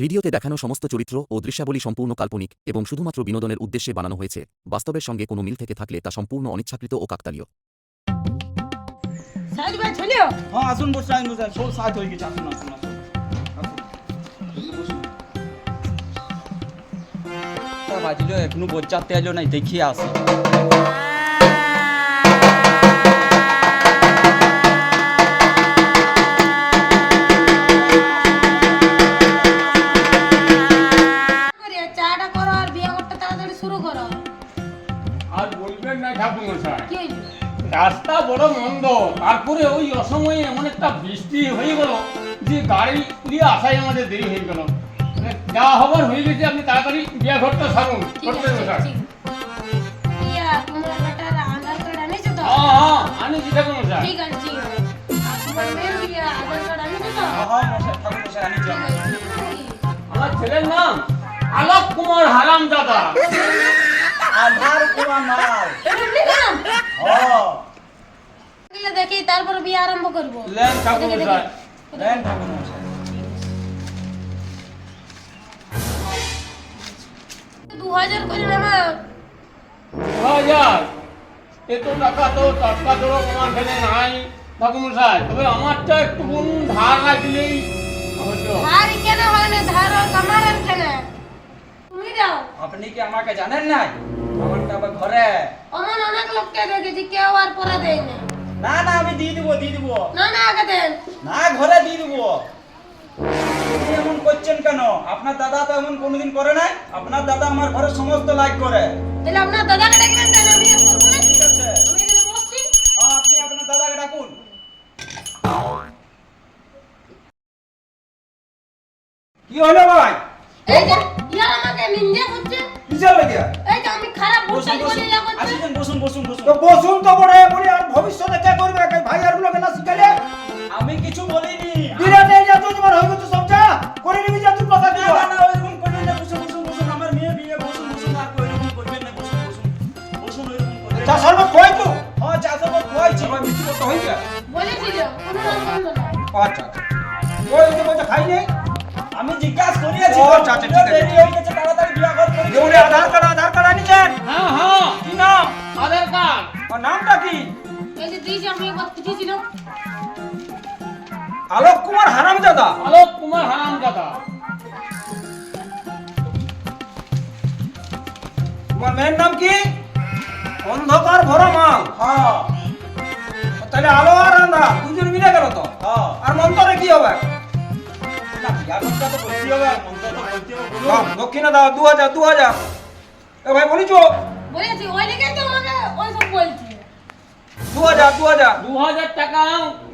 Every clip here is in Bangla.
ভিডিওতে দেখানো সমস্ত চরিত্র ও দৃশ্যাবলী সম্পূর্ণ কাল্পনিক এবং শুধুমাত্র বিনোদনের উদ্দেশ্যে বানানো হয়েছে। বাস্তবের সঙ্গে কোনো মিল থেকে থাকলে তা সম্পূর্ণ অনিচ্ছাকৃত ও কাকতালীয়। হ্যাঁ বাজলো এখনও বজ্জাতে এলো নাই দেখিয়ে আসি। তারপরে ওই অসময়ে এমন একটা বৃষ্টি হয়ে গেল যে গাড়ি দিয়ে আসাই আমাদের দেরি হয়ে গেল। মানে যা হবার হয়ে গেছে আপনি তাড়াতাড়ি বিয়া ঘরটা সারুন ইয়া হ্যাঁ হ্যাঁ ইয়া হ্যাঁ আমার। ছেলের নাম আলোক কুমার হারাম দাদা আধার কুমার মাল। দিলে দেখি তারপর বিয়ে আরম্ভ করব। লেন ঠাকুর মশাই দেখি। ঠাকুর মশাই। দু হাজার করে নেওয়া হাজার এত টাকা তো টাকা তো আমার এখানে নাই। ঠাকুর মশাই তবে আমারটা একটু কোন ধার লাগলেই ধার কেন হয় না? ধার কামারের কেন? তুমি দাও। আপনি কি আমাকে জানেন না আমারটা আবার ঘরে। অমন অনেক লোককে দেখেছি কেউ আর পরে দেয় না না না আমি দিয়ে দিব দিয়ে দিব। না না আগে দেন। না ঘরে দিয়ে দিব। এমন করছেন কেন? আপনার দাদা তো এমন কোনোদিন করে নাই? আপনার দাদা আমার ঘরে সমস্ত লাইক করে। তাহলে আপনার দাদাকে ডাকবেন কেন আমি করব না। ঠিক আছে। আমি এখানে বসছি। হ্যাঁ আপনি আপনার দাদাকে ডাকুন। কি হলো ভাই? এই যে ইয়ার আমাকে নিন্দে করছে। কিসের লাগে এই যে আমি খারাপ বসুন আসুন বসুন বসুন বসুন। তো বসুন তো বড় বলে আর ভবিষ্যতে কে করবে? কে ভাই আর গুলোকে না শিখালে? আমি কিছু বলিনি। বিরাটে যা তো তোমার হয়ে গেছে সব যা করে নিবি যা তুই কথা দিও না না ওইরকম করবেন না বসুন বসুন বসুন। আমার মেয়ে বিয়ে বসুন বসুন আর ওইরকম করবেন না বসুন বসুন। বসুন ওইরকম করবেন। চা না। কই তো? হ্যাঁ চা সব খোয়াইছি আমার মিষ্টি কথা হই গেল বন্ধ না। আচ্ছা আচ্ছা। ওই যে বলতে খাই নেই আমি জিজ্ঞাসা করিয়াছি ও, আচ্ছা, আচ্ছা, ঠিক আছে। দেরি হয়ে গেছে তাড়াতাড়ি বিয়া করে দিও। আধার কার্ড আধার কার্ড আনিছেন? হ্যাঁ হ্যাঁ কি নাম? আধার কার্ড। আর নামটা কি? এই যে দিয়েছি আমি একবার খুঁজেছিল আলোক কুমার হারাম দাদা আলোক কুমার হারাম দাদা তোমার মেয়ের নাম কি? অন্ধকার ভরা মাল হ্যাঁ তাহলে আলো আর আন্ধা দুজন মিলে গেল তো? হ্যাঁ। আর মন্তরে কি হবে? দক্ষিণে দাও দু হাজার দু হাজার এ ভাই বলিছো? বলেছি ওই লেগে তো আমাকে ওই সব বলছে। দু হাজার দু হাজার দু হাজার টাকা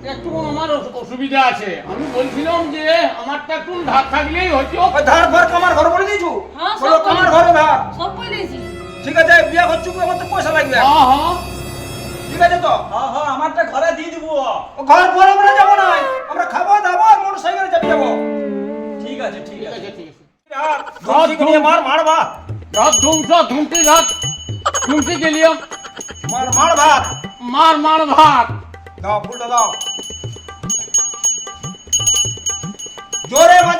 একটু আমার অসুবিধা আছে। আমি বলছিলাম যে আমারটা একটু ধার থাকলেই হয়তো ওই ধার ফার কামার ঘর বলে দিয়েছ? হ্যাঁ, বলো কামার বলে- ধার। সব ঠিক আছে বিয়া করছ আমার তো পয়সা লাগবে। হ্যাঁ হ্যাঁ। ঠিক আছে তো? হ্যাঁ হ্যাঁ আমারটা ঘরে দিয়ে দিব। ও ঘর পরে আমরা যাব না। আমরা খাব দাবো আছে ঠিক ঠিক আছে আছে ঠিক আছে আর ধুমসিকে নিয়ে মার মার ভাত রাত ধুমসা ধুমতে রাত ধুমতে গেলিয়াম মার মার ভাত মার মার ভাত দাও ফুলটা দাও জোরে বাজায়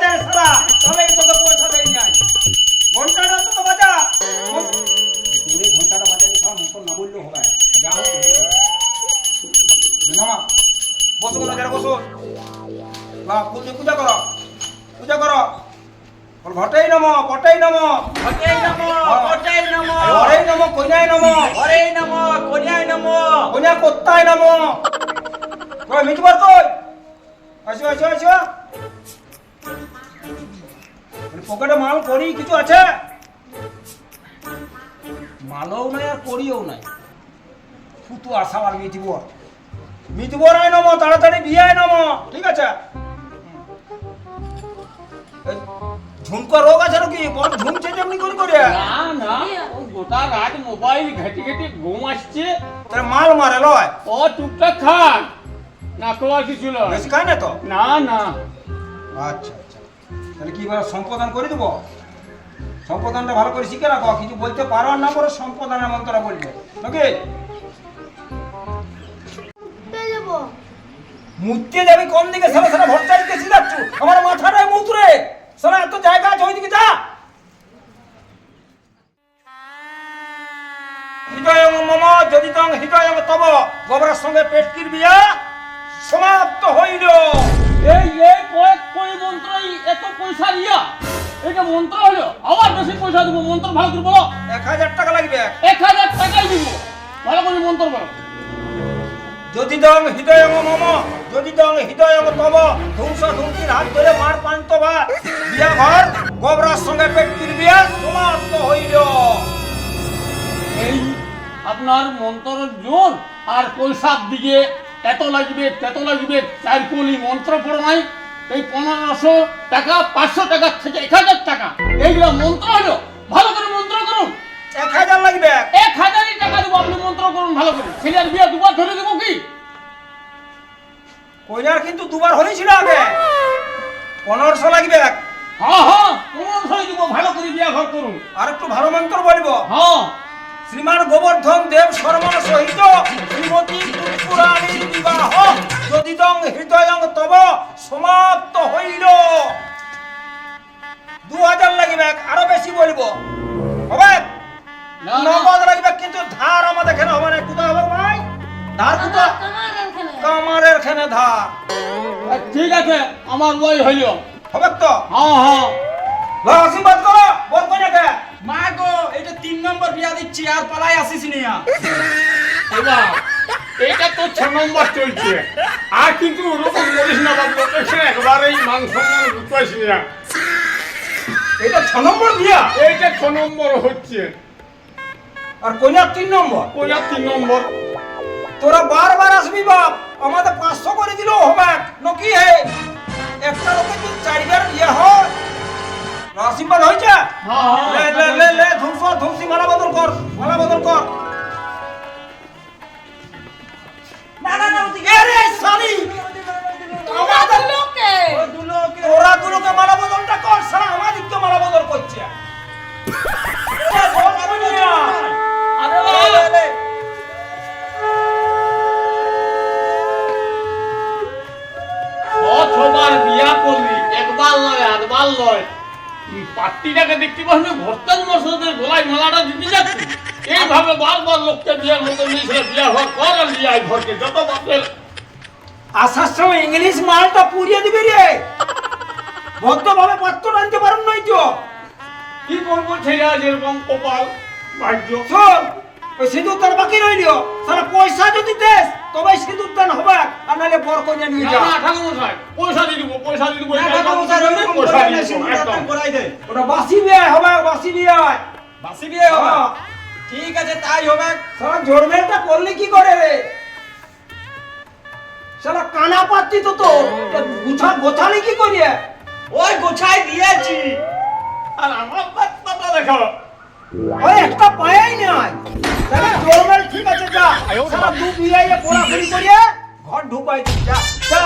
সারা তাহলে ঘটেই নমো পটেই নমো। ঘটেই নমো ঘটেই নমো। ঘরেই নমো কইনাই নমো। ঘরেই নমো কন্যাই নমো। কইনা কোত্তাই নমো। কই মিটবার কই আসো আসো আসো। পকেটে মাল করি কিছু আছে? মালও নাই আর করিও নাই। ফুতু আশা আর মিটিব মিটিব রাই নমো তাড়াতাড়ি বিয়ায় নমো। ঠিক আছে? ঝুমকা রোগ আছে নাকি? বড় ঝুমছে যেমনি করে করে। না না ও গোটা রাত মোবাইল ঘেটে ঘেটে ঘুম আসছে। তাহলে মাল মারে লয়। ও টুকটাক খাক। না কোয়া কিছু নয়। বেশি খায় না তো? না না। আচ্ছা আচ্ছা। তাহলে কি এবার সম্পাদন করে দেবো? সম্পাদনটা ভালো করে শিখে রাখো। কিছু বলতে পারো আর না পারো সম্পাদনের মন্ত্রটা বলবে। নাকি? মুততে যাবি কোন দিকে? সারা সারা ভরটা দিতে যাচ্ছ আমার মাথাটাই মুতরে। সারা এত জায়গা আছে ওইদিকে যা। হৃদয় মম যদি তং হৃদয় তব। গোবরের সঙ্গে পেটকির বিয়া সমাপ্ত হইল। এই এই কয়েক কই মন্ত্রই এত পয়সা দিয়া। এটা মন্ত্র হলো আবার বেশি পয়সা দিব মন্ত্র ভালো করে বলো। এক হাজার টাকা লাগবে। এক হাজার টাকাই দিব। ভালো করে মন্ত্র বলো। যদি দং হৃদয় মম যদি দং হৃদয় তব ধ্বংস ধ্বংসির হাত ধরে মার পান্ত বা বিয়া ঘর গোবরার সঙ্গে সমাপ্ত হইল। এই আপনার মন্ত্রের জোর আর পয়সার দিকে এত লাগবে তেত লাগবে চার কলি মন্ত্র পড়ো এই পনেরোশো টাকা পাঁচশো টাকা থেকে এক হাজার টাকা। এইগুলো মন্ত্র হলো। ভালো করে মন্ত্র করুন। এক হাজার লাগবে। এক হাজারই টাকা দেবো আপনি মন্ত্র করুন ভালো করে। ছেলের বিয়ে দুবার ধরে দেবো কি? কইনার কিন্তু দুবার হয়েছিল আগে। পনেরোশো লাগবে। হ্যাঁ হ্যাঁ পনেরোশো দেবো ভালো করে বিয়ে ঘর করুন। আর একটু ভালো মন্ত্র বলব। হ্যাঁ। শ্রীমান গোবর্ধন দেব শর্মা সহিত শ্রীমতী পুরাণী বিবাহ যদি দং হৃদয়ং তব সমাপ্ত হইল। দু হাজার লাগবে আরও বেশি বলব। হবে। নগদ লাগবে কিন্তু ধার আমাদের এখানে হবে না। কোথায় হবে ভাই? ধার কোথায় এখানে। কামারের খানে ধার। ঠিক আছে আমার ওই হইল। হবে তো? হ্যাঁ হ্যাঁ। আশীর্বাদ করো বল কইনাকে মা গো এটা তিন নম্বর বিয়া দিচ্ছি আর পালাই আসিস নিয়া এবার এটা তো ছ নম্বর চলছে। আর কিন্তু ওরকম বলিস না বাবু একবারেই না এটা ছ নম্বর বিয়া? এইটা ছ নম্বর হচ্ছে। আর কইনার তিন নম্বর। কোয়া তিন নম্বর। তোরা বারবার আসবি বাপ আমাদের পাঁচশো করে দিলেও হবে নকি হে একটা লোকের যদি চারিবার ইয়ে হয়? আশীর্বাদ হয়েছে? হ্যাঁ লে লে লে লে ধ্বংস ধ্বংসি মালা বদল কর মালা বদল কর। না না না রে সালি আমাদের লোকে। তোরা দুলোকে মালা বদলটা কর সারা আমাদিকে মালা বদল করছে। পাত্রীটাকে দেখতে পাস না? ভর্তান মশলাদের গলায় মালাটা দিতে যাচ্ছি। এইভাবে বারবার লোককে বিয়ার মতো নিয়েছিল বিয়ার হওয়ার কর আর নিয়ে আয় ঘরকে যত বাপের আসার সময় ইংলিশ মালটা পুড়িয়ে দিবি রে। ভদ্রভাবে পাত্র আনতে পারেন নাই তো। কি করব ছেলে আজ এরকম কপাল ভাগ্য? শোন ওই সিঁদুর দান বাকি রইল। সারা পয়সা যদি দেস তবে সিঁদুর দান হবে আর নাহলে বর কন্যা নিয়ে যা। না, ঠাকুর মশাই, পয়সা দিয়ে দিব পয়সা দিয়ে দিব না, কাকা মশাই, একদম পয়সা দিয়ে দিব, একদম। করাই দে। ওটা বাসি বিয়ে হবে বাসি বিয়ে বাসি বিয়ে হবে। হ্যাঁ। ঠিক আছে তাই হবে। সারা জোরমেলটা করলি কি করে রে? সারা কানা পাত্তি তো তো গুছা গোছালি কি করিয়ে? ওই গোছাই দিয়েছি। আর আমার বাচ্চাটা দেখো ওই একটা পায়াই নাই তাহলে জোরমেল ঠিক আছে যা সারা দু বিয়ে পড়াশুনি করিয়ে ঘর ঢুকাই দিস, যা যা